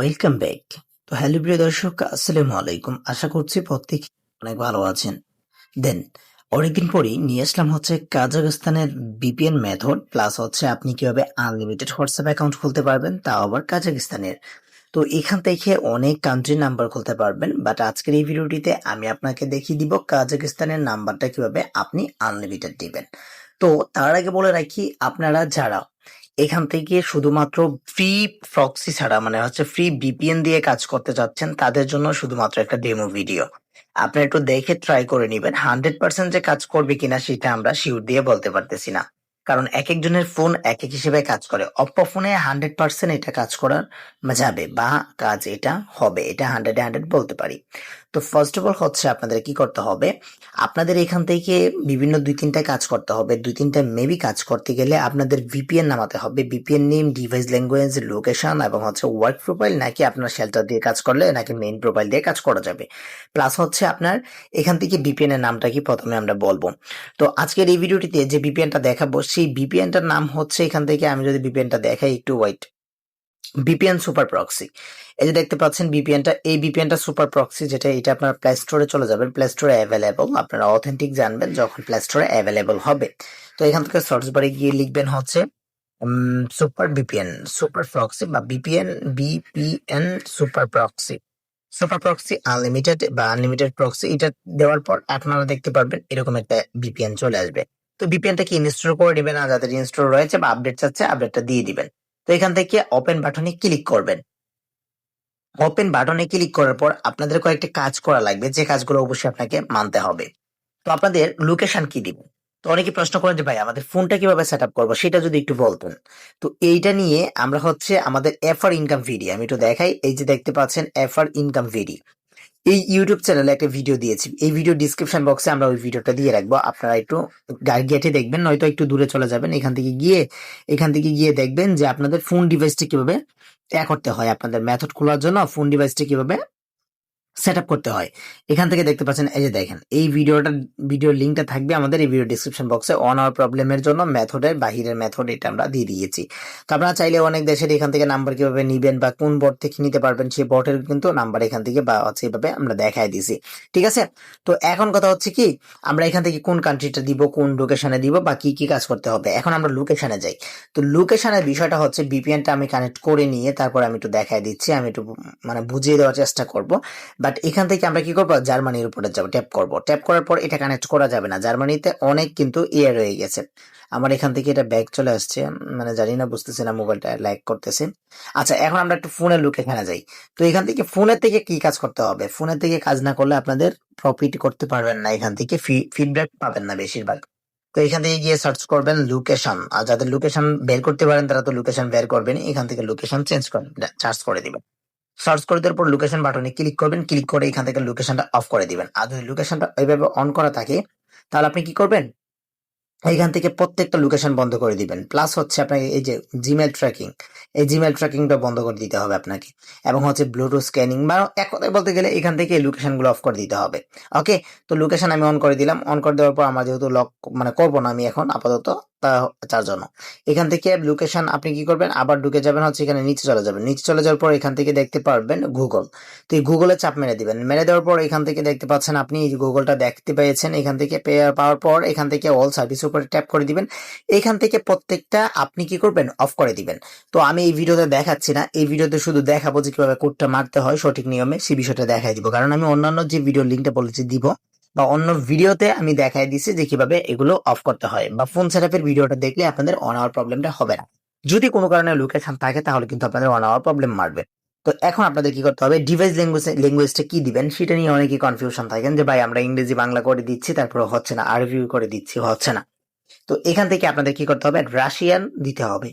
Welcome back তো hello প্রিয় দর্শক, আসসালামু আলাইকুম। আশা করছি প্রত্যেক অনেক ভালো আছেন। দেন, অনেকদিন পরেই নিয়ে আসলাম হচ্ছে কাজাখস্তানের বিপিএন মেথড প্লাস হচ্ছে আপনি কীভাবে আনলিমিটেড হোয়াটসঅ্যাপ অ্যাকাউন্ট খুলতে পারবেন তাও আবার কাজাকিস্তানের তো এখান থেকে অনেক কান্ট্রি নাম্বার খুলতে পারবেন বাট আজকের এই ভিডিওটিতে আমি আপনাকে দেখিয়ে দিব কাজাকিস্তানের নাম্বারটা কীভাবে আপনি আনলিমিটেড দিবেন। তো তার আগে বলে রাখি, আপনারা যারা এখান থেকে শুধুমাত্র ফ্রি প্রক্সি ছাড়া মানে হচ্ছে ফ্রি বিপিএন দিয়ে কাজ করতে চাচ্ছেন তাদের জন্য শুধুমাত্র একটা ডেমো ভিডিও আপনি একটু দেখে ট্রাই করে নেবেন। হান্ড্রেড পার্সেন্ট যে কাজ করবে কিনা সেটা আমরা শিওর দিয়ে বলতে পারতেছি না। কারণ এক একজনের ফোন এক এক হিসেবে কাজ করে। অপ্পো ফোনে হান্ড্রেড পার্সেন্ট এটা কাজ করার যাবে বা কাজ এটা হবে। এটা হান্ড্রেড হান্ড্রেড বলতে পারি। তো ফার্স্ট অফ অল হচ্ছে আপনাদের কি করতে হবে? আপনাদের এখান থেকে বিভিন্ন দুই তিনটা কাজ করতে হবে। দুই তিনটা মেবি কাজ করতে গেলে আপনাদের ভিপিএন নামাতে হবে। VPN name device language location এবং হচ্ছে ওয়ার্ক প্রোফাইল নাকি আপনার শেল্টার দিয়ে কাজ করলে নাকি মেইন প্রোফাইল দিয়ে কাজ করা যাবে। প্লাস হচ্ছে আপনার এখান থেকে ভিপিএন এর নামটা কি প্রথমে আমরা বলব। তো আজকের এই ভিডিওটিতে যে ভিপিএনটা দেখাবো, সেই ভিপিএনটার নাম হচ্ছে এখান থেকে আমি যদি ভিপিএনটা দেখাই একটু ওয়াইট ভিপিএন সুপার প্রক্সি এই যে দেখতে পাচ্ছেন ভিপিএনটা এই ভিপিএনটা সুপার প্রক্সি যেটা এটা আপনার প্লে স্টোরে চলে যাবেন প্লে স্টোরে অ্যাভেলেবল আপনারা অথেন্টিক জানবেন যখন প্লে স্টোরে অ্যাভেলেবল হবে। তো এখান থেকে সার্চ বারে গিয়ে লিখবেন হচ্ছে সুপার বিপিএন সুপার প্রক্সি বা VPN VPN super proxy super proxy unlimited বা আনলিমিটেড প্রক্সি এটা দেওয়ার পর আপনারা দেখতে পারবেন এরকম একটা বিপিএন চলে আসবে। তো বিপিএনটা কি ইনস্টল করে নেবেন? আর যাদের ইনস্টল রয়েছে বা আপডেট চাচ্ছে আপডেটটা দিয়ে দিবেন। তো এখান থেকে ওপেন বাটনে ক্লিক করবেন। ওপেন বাটনে ক্লিক করার পর আপনাদের কয়েকটি কাজ করা লাগবে, যে কাজগুলো অবশ্যই আপনাকে মানতে হবে। তো আপনাদের লোকেশন কি দিব? তো অনেকে প্রশ্ন করেন যে, ভাই, আমাদের ফোনটা কীভাবে সেট আপ করব? সেটা যদি একটু বলতেন। তো এইটা নিয়ে আমরা হচ্ছে আমাদের এফআর ইনকাম ভিডি আমি একটু দেখাই, এই যে দেখতে পাচ্ছেন এফআর ইনকাম ভিডি এই ইউটিউব চ্যানেলে একটা ভিডিও দিয়েছি। এই ভিডিও ডিসক্রিপশন বক্সে আমরা ওই ভিডিওটা দিয়ে রাখব। আপনারা একটু গেটে দেখবেন, নয়তো একটু দূরে চলে যাবেন। এখান থেকে গিয়ে, এখান থেকে গিয়ে দেখবেন যে আপনাদের ফোন ডিভাইসটি কীভাবে করতে হয়। আপনাদের মেথড খোলার জন্য ফোন ডিভাইসটি কীভাবে সেট করতে হয়। এখান থেকে দেখতে পাচ্ছেন, এই যে দেখেন, এই ভিডিওটা ভিডিওর লিঙ্কটা থাকবে আমাদের এই ভিডিও ডিসক্রিপশন বক্সে অন আওয়ার প্রবলেমের জন্য মেথডের বাহিরের মেথড এটা আমরা দিয়ে দিয়েছি। তো আপনারা চাইলে অনেক দেশের এখান থেকে নাম্বার কীভাবে নিবেন বা কোন বোর্ড থেকে নিতে পারবেন, সেই বোর্ডের কিন্তু নাম্বার এখান থেকে বা হচ্ছে এইভাবে আমরা দেখাই দিছি ঠিক আছে? তো এখন কথা হচ্ছে কি, আমরা এখান থেকে কোন কান্ট্রিটা দিব, কোন লোকেশানে দিব বা কি কি কাজ করতে হবে। এখন আমরা লোকেশানে যাই। তো লোকেশানের বিষয়টা হচ্ছে বিপিএনটা আমি কানেক্ট করে নিয়ে তারপর আমি একটু দেখাই দিচ্ছি, আমি একটু মানে বুঝিয়ে দেওয়ার চেষ্টা করব। বাট এখান থেকে আমরা কি করব? জার্মানির উপরে যাব ট্যাপ করব। ট্যাপ করার পর এটা কানেক্ট করা যাবে না। জার্মানিতে অনেক কিন্তু ইয়ে রয়ে গেছে। আমার এখান থেকে এটা ব্যাগ চলে আসছে। মানে জানি না, বুঝতেছি না মোবাইলটা লাইক করতেছে। আচ্ছা এখন আমরা একটু ফোনের লুকে এখানে যাই। তো এখান থেকে ফোনের থেকে কি কাজ করতে হবে? ফোনের থেকে কাজ না করলে আপনাদের প্রফিট করতে পারবেন না। এখান থেকে ফিডব্যাক পাবেন না বেশিরভাগ। তো এখান থেকে গিয়ে সার্চ করবেন লোকেশন আর যাদের লোকেশন বের করতে পারেন, তারা তো লোকেশন বের করবেন এখান থেকে লোকেশন চেঞ্জ করবেন চার্জ করে দিবেন। সার্চ করে দেওয়ার পর লোকেশন বাটনে ক্লিক করবেন ক্লিক করে এখান থেকে লোকেশনটা অফ করে দিবেন। আর যদি লোকেশনটা এইভাবে অন করা থাকে, তাহলে আপনি কি করবেন? এইখান থেকে প্রত্যেকটা লোকেশন বন্ধ করে দিবেন। প্লাস হচ্ছে আপনাকে এই যে জিমেল ট্র্যাকিং এই জিমেল ট্র্যাকিংটা বন্ধ করে দিতে হবে আপনাকে। এবং হচ্ছে ব্লুটুথ স্ক্যানিং বা এক কথায় বলতে গেলে এখান থেকে এই লোকেশনগুলো অফ করে দিতে হবে। ওকে তো লোকেশন আমি অন করে দিলাম। অন করে দেওয়ার পর আমার যেহেতু লক মানে করব না আমি এখন, আপাতত তা চার জন্য। এখান থেকে লোকেশন আপনি কি করবেন? আবার ঢুকে যাবেন হচ্ছে এখানে নিচে চলে যাবেন। নিচে চলে যাওয়ার পর এখান থেকে দেখতে পারবেন গুগল তো এই গুগলে চাপ মেরে দিবেন। মেরে দেওয়ার পর এখান থেকে দেখতে পাচ্ছেন আপনি এই গুগলটা দেখতে পেয়েছেন, এখান থেকে পাওয়ার পর এখান থেকে অল সার্ভিস উপরে ট্যাপ করে দিবেন। এখান থেকে প্রত্যেকটা আপনি কি করবেন? অফ করে দিবেন। তো আমি এই ভিডিওতে দেখাচ্ছি না। এই ভিডিওতে শুধু দেখাবো যে কীভাবে কোডটা মারতে হয় সঠিক নিয়মে সেই বিষয়টা দেখাই দিব। কারণ আমি অন্যান্য যে ভিডিও লিঙ্কটা বলেছি দিব বা অন্য ভিডিওতে আমি দেখাই দিচ্ছি যে কীভাবে এগুলো অফ করতে হয় বা ফোন সেটআপের ভিডিওটা দেখলে আপনাদের অন আওয়ার প্রবলেমটা হবে না। যদি কোনো কারণে লোকেশন থাকে তাহলে কিন্তু আপনাদের অন আওয়ার প্রবলেম মারবে। তো এখন আপনাদের কি করতে হবে? ডিভাইস ল্যাঙ্গুয়েজ ল্যাঙ্গুয়েজটা কি দিবেন? সেটা নিয়ে অনেকে কনফিউশন থাকেন যে, ভাই, আমরা ইংরেজি বাংলা করে দিচ্ছি, তারপরে হচ্ছে না। আরবি করে দিচ্ছি, হচ্ছে না। তো এখান থেকে আপনাদের কি করতে হবে? রাশিয়ান দিতে হবে।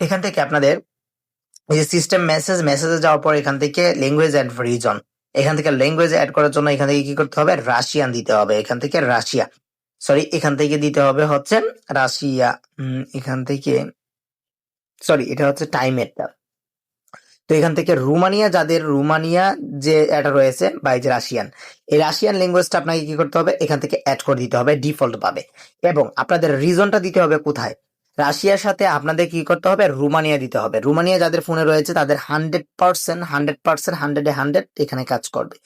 এখান থেকে আপনাদের এই যে সিস্টেম মেসেজ মেসেজে যাওয়ার পর এখান থেকে ল্যাঙ্গুয়েজ অ্যাড রিজন এখান থেকে ল্যাঙ্গুয়েজ অ্যাড করার জন্য এখান থেকে কি করতে হবে? রাশিয়ান দিতে হবে। এখান থেকে রাশিয়া সরি এখান থেকে দিতে হবে হচ্ছে রাশিয়া এখান থেকে সরি এটা হচ্ছে টাইম টাইমেরটা তো এখান থেকে রুমানিয়া, যাদের রুমানিয়া যে এটা রয়েছে বা যে রাশিয়ান এই রাশিয়ান ল্যাঙ্গুয়েজটা আপনাকে কি করতে হবে? এখান থেকে অ্যাড করে দিতে হবে ডিফল্ট পাবে এবং আপনাদের রিজনটা দিতে হবে কোথায়? রাশিয়ার সাথে আপনাদের কি করতে হবে? রোমানিয়া দিতে হবে। রোমানিয়া যাদের ফোনে রয়েছে, তাদের হান্ড্রেড পার্সেন্ট হান্ড্রেড পার্সেন্ট, হান্ড্রেডে হান্ড্রেড এখানে কাজ করবে।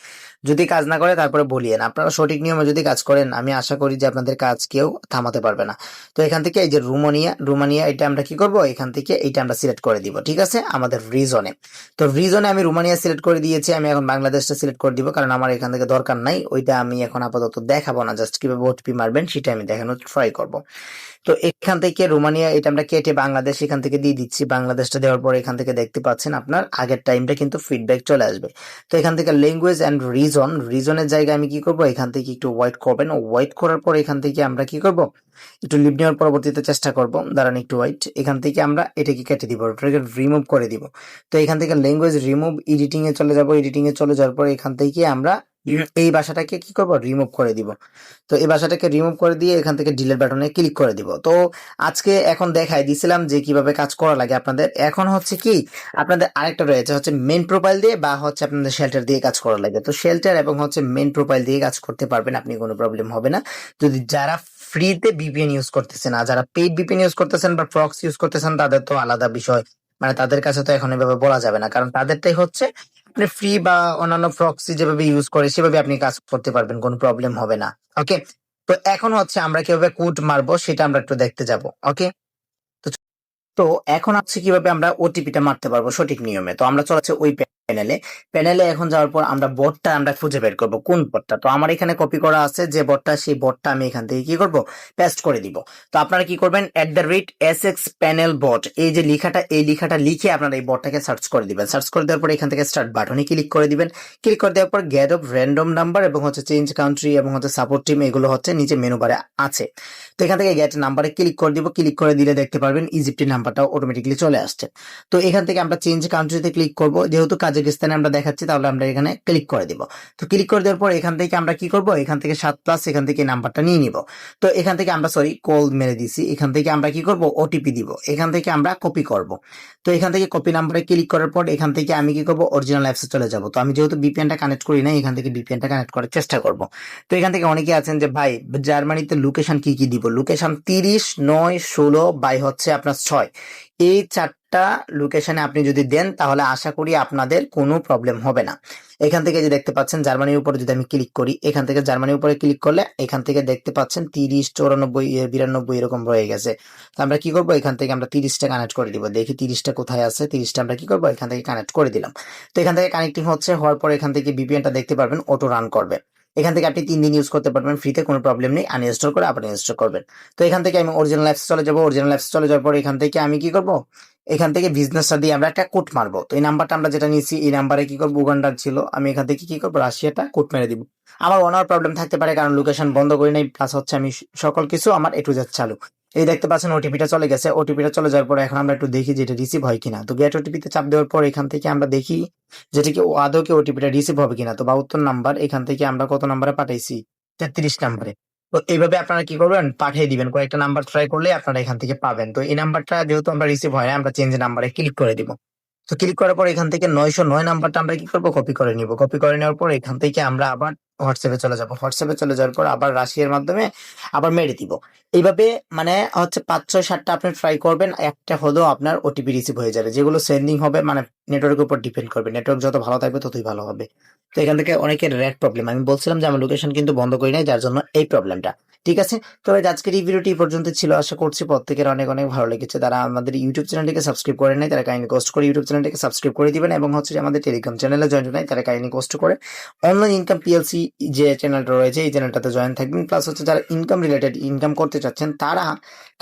যদি কাজ না করে, তারপরে বলিয়েন আপনারা সঠিক নিয়মে যদি কাজ করেন, আমি আশা করি যে আপনাদের কাজ কেউ থামাতে পারবে না। তো এখান থেকে এই যে রোমানিয়া রোমানিয়া এটা আমরা কি করব? এখান থেকে এইটা আমরা সিলেক্ট করে দিব, ঠিক আছে? আমাদের রিজনে। তো রিজনে আমি রোমানিয়া সিলেক্ট করে দিয়েছি, আমি এখন বাংলাদেশটা সিলেক্ট করে দিব, কারণ আমার এখান থেকে দরকার নাই। ওইটা আমি এখন আপাতত দেখাবো না, জাস্ট কীভাবে ওটিপি মারবেন, সেটা আমি দেখানোর ট্রাই করব। তো এখান থেকে রোমানিয়া, এটা আমরা কেটে বাংলাদেশ এখান থেকে দিয়ে দিচ্ছি। বাংলাদেশটা দেওয়ার পর এখান থেকে দেখতে পাচ্ছেন আপনার, আগের টাইমটা কিন্তু ফিডব্যাক চলে আসবে। তো এখান থেকে ল্যাঙ্গুয়েজ অ্যান্ড রিজন রিজনের জায়গায় আমি কি করব? এখান থেকে একটু ওয়াইট করবেন। ওয়াইট করার পর এখান থেকে আমরা কি করব? একটু লিভ নেওয়ার পরবর্তীতে চেষ্টা করব। দাঁড়ান একটু ওয়াইট এখান থেকে আমরা এটাকে কেটে দিব, এটাকে রিমুভ করে দিব। তো এখান থেকে ল্যাঙ্গুয়েজ রিমুভ এডিটিংয়ে চলে যাব। এডিটিংয়ে চলে যাওয়ার পর এখান থেকে আমরা এই ভাষাটাকে কি করব? রিমুভ করে দিব। তো এই ভাষাটাকে রিমুভ করে দিয়ে এখান থেকে ডিলেট বাটনে ক্লিক করে দিব। তো আজকে এখন দেখাই দিছিলাম যে কীভাবে কাজ করা লাগে আপনাদের। এখন হচ্ছে কি, আপনাদের আরেকটা রয়েছে হচ্ছে মেন প্রোফাইল দিয়ে বা হচ্ছে আপনাদের শেল্টার দিয়ে কাজ করা লাগে। তো শেল্টার এবং হচ্ছে মেন প্রোফাইল দিয়ে কাজ করতে পারবেন আপনি, কোনো প্রবলেম হবে না। যদি যারা ফ্রিতে বিপিএন ইউজ করতেছেন আর যারা পেইড বিপিএন ইউজ করতেছেন বা প্রক্স ইউজ করতেছেন, তাদের তো আলাদা বিষয়। মানে তাদের কাছে তো এখন এভাবে বলা যাবে না। কারণ তাদেরটাই হচ্ছে আপনি ফ্রি বা অন্যান্য প্রক্সি যেভাবে ইউজ করে, সেভাবে আপনি কাজ করতে পারবেন, কোনো প্রবলেম হবে না। ওকে তো এখন হচ্ছে আমরা কীভাবে কোড মারবো সেটা আমরা একটু দেখতে যাব। ওকে তো এখন হচ্ছে কীভাবে আমরা ওটিপিটা মারতে পারব সঠিক নিয়মে? তো আমরা চলেছে ওই প্যানেলে প্যানেলে এখন যাওয়ার পর আমরা বটটা আমরা খুঁজে বের করব। কোন বটটা তো আমার এখানে কপি করা আছে যে বটটা সেই বটটা আমি এখান থেকে কি করব? পেস্ট করে দিব। তো আপনারা কি করবেন? At the rate S X panel bot এই যে লেখাটা, এই লেখাটা লিখে আপনারা এই বটটাকে সার্চ করে দিবেন। সার্চ করে দেওয়ার পর এখান থেকে স্টার্ট বাটনে ক্লিক করে দিবেন। ক্লিক করে দেওয়ার পর গেট অফ র্যান্ডম নাম্বার এবং হচ্ছে চেঞ্জ কান্ট্রি এবং হচ্ছে সাপোর্ট টিম এগুলো হচ্ছে নিচে মেনু বারে আছে। তো এখান থেকে গেট নাম্বারে ক্লিক করে দিব। ক্লিক করে দিলে দেখতে পারবেন ইজিপ্টের নাম্বারটা অটোমেটিকলি চলে আসছে। তো এখান থেকে আমরা চেঞ্জ কান্ট্রিতে ক্লিক করব। যেহেতু কাজাকিস্তানে আমরা দেখাচ্ছি তাহলে আমরা এখানে ক্লিক করে দিব তো ক্লিক করে দেওয়ার পর এখান থেকে আমরা কি করব এখান থেকে সাত প্লাস এখান থেকে নাম্বারটা নিয়ে নিব তো এখান থেকে আমরা সরি কল মেরে দিছি এখান থেকে আমরা কি করব ওটিপি দিব এখান থেকে আমরা কপি করব তো এখান থেকে কপি নাম্বারে ক্লিক করার পর এখান থেকে আমি কি করব অরিজিনাল অ্যাপসে চলে যাব তো আমি যেহেতু বিপিএনটা কানেক্ট করি না এখান থেকে বিপিএনটা কানেক্ট করার চেষ্টা করব তো এখান থেকে অনেকে আছেন যে ভাই জার্মানিতে লোকেশন কি কি দিব লোকেশন তিরিশ নয় ষোলো বাই হচ্ছে আপনার ছয় এই চারটা লোকেশনে আপনি যদি দেন, তাহলে আশা করি আপনাদের কোনো প্রবলেম হবে না। এখান থেকে যে দেখতে পাচ্ছেন, জার্মানির উপরে যদি আমি ক্লিক করি, এখান থেকে জার্মানির উপরে ক্লিক করলে এখান থেকে দেখতে পাচ্ছেন তিরিশ, চৌরানব্বই বিরানব্বই এরকম রয়ে গেছে। তো আমরা কি করব? এখান থেকে আমরা তিরিশটা কানেক্ট করে দিব। দেখি তিরিশটা কোথায় আছে, তিরিশটা আমরা কি করব? এখান থেকে কানেক্ট করে দিলাম। তো এখান থেকে কানেক্টিং হচ্ছে, হওয়ার পর এখান থেকে বিপিএনটা দেখতে পারবেন অটো রান করবে। এখান থেকে আপনি তিন দিন ইউজ করতে পারবেন ফ্রিতে কোনো প্রবলেম নেই আনইনস্টল করে আবার ইনস্টল করবেন। তো এখান থেকে আমি অরিজিনাল অ্যাপস চলে যাব অরিজিনাল অ্যাপস চলে যাওয়ার পর এখান থেকে আমি কি করব? এখান থেকে বিজনেসটা দিয়ে আমরা একটা কোট মারবো। তো এই নাম্বারটা আমরা যেটা নিয়েছি, এই নাম্বারে কি করব? উগান্ডার ছিল। আমি এখান থেকে কি করব? রাশিয়াটা কোট মেরে দিব। আমার অনার প্রবলেম থাকতে পারে, কারণ লোকেশন বন্ধ করি নাই প্লাস হচ্ছে আমি সকল কিছু আমার এটু যাচ্ছে চালু। এই দেখতে পাচ্ছেন ওটিপিটা চলে গেছে। ওটিপিটা চলে যাওয়ার পর এখন আমরা একটু দেখি যে এটা রিসিভ হয় কিনা। তো গেট ওটিপিতে চাপ দেওয়ার পর এখান থেকে আমরা দেখি যেটা কি আদৌ কি ওটিপিটা রিসিভ হবে কিনা। তো বাহাত্তর নাম্বার এখান থেকে আমরা কত নাম্বারে পাঠাইছি? তেত্রিশ নাম্বারে তো এইভাবে আপনারা কি করবেন? পাঠিয়ে দিবেন। কয়েকটা নাম্বার ট্রাই করলে আপনারা এখান থেকে পাবেন। তো এই নাম্বারটা যেহেতু আমরা রিসিভ হয়, আমরা চেঞ্জ নাম্বারে ক্লিক করে দিব। তো ক্লিক করার পর এখান থেকে নয়শো নয় নাম্বারটা আমরা কি করব? কপি করে নিব। কপি করে নেওয়ার পর এখান থেকে আমরা আবার হোয়াটসঅ্যাপে চলে যাব। হোয়াটসঅ্যাপে চলে যাওয়ার পর আবার রাশিয়ার মাধ্যমে আবার মেরে দিব। এইভাবে মানে হচ্ছে পাঁচ, ছয়, সাতটা আপনি ট্রাই করবেন, একটা হলেও আপনার ওটিপি রিসিভ হয়ে যাবে। যেগুলো সেন্ডিং হবে মানে নেটওয়ার্কের উপর ডিপেন্ড করবে। নেটওয়ার্ক যত ভালো থাকবে, ততই ভালো হবে। তো এখান থেকে অনেকের রেট প্রবলেম আমি বলছিলাম যে, আমার লোকেশন কিন্তু বন্ধ করি নাই, যার জন্য এই প্রবলেমটা ঠিক আছে? তবে আজকের এই ভিডিওটি পর্যন্ত ছিল। আশা করছি প্রত্যেকের অনেক অনেক ভালো লেগেছে। তারা আমাদের ইউটিউব চ্যানেলটিকে সাবস্ক্রাইব করে নাই, তারা কাইন্ডলি কষ্ট করে ইউটিউব চ্যানেলটিকে সাবস্ক্রাইব করে দিবেন এবং হচ্ছে আমাদের টেলিগ্রাম চ্যানেলে জয়েন নাই, তারা কাইন্ডলি কষ্ট করে অনলাইন ইনকাম পিএলসি যে চ্যানেলটা রয়েছে, এই চ্যানেলটাতে জয়েন থাকবেন। প্লাস হচ্ছে যারা ইনকাম রিলেটেড ইনকাম করতে চাচ্ছেন, তারা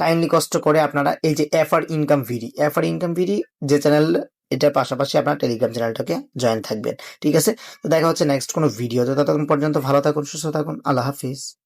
কাইন্ডলি কষ্ট করে আপনারা এই যে FR income VD FR income VD যে চ্যানেল এটার পাশাপাশি আপনার টেলিগ্রাম চ্যানেলটাকে জয়েন থাকবেন। ঠিক আছে? তো দেখা হচ্ছে নেক্সট কোনো ভিডিও তো ততক্ষণ পর্যন্ত ভালো থাকুন, সুস্থ থাকুন। আল্লাহ হাফিজ।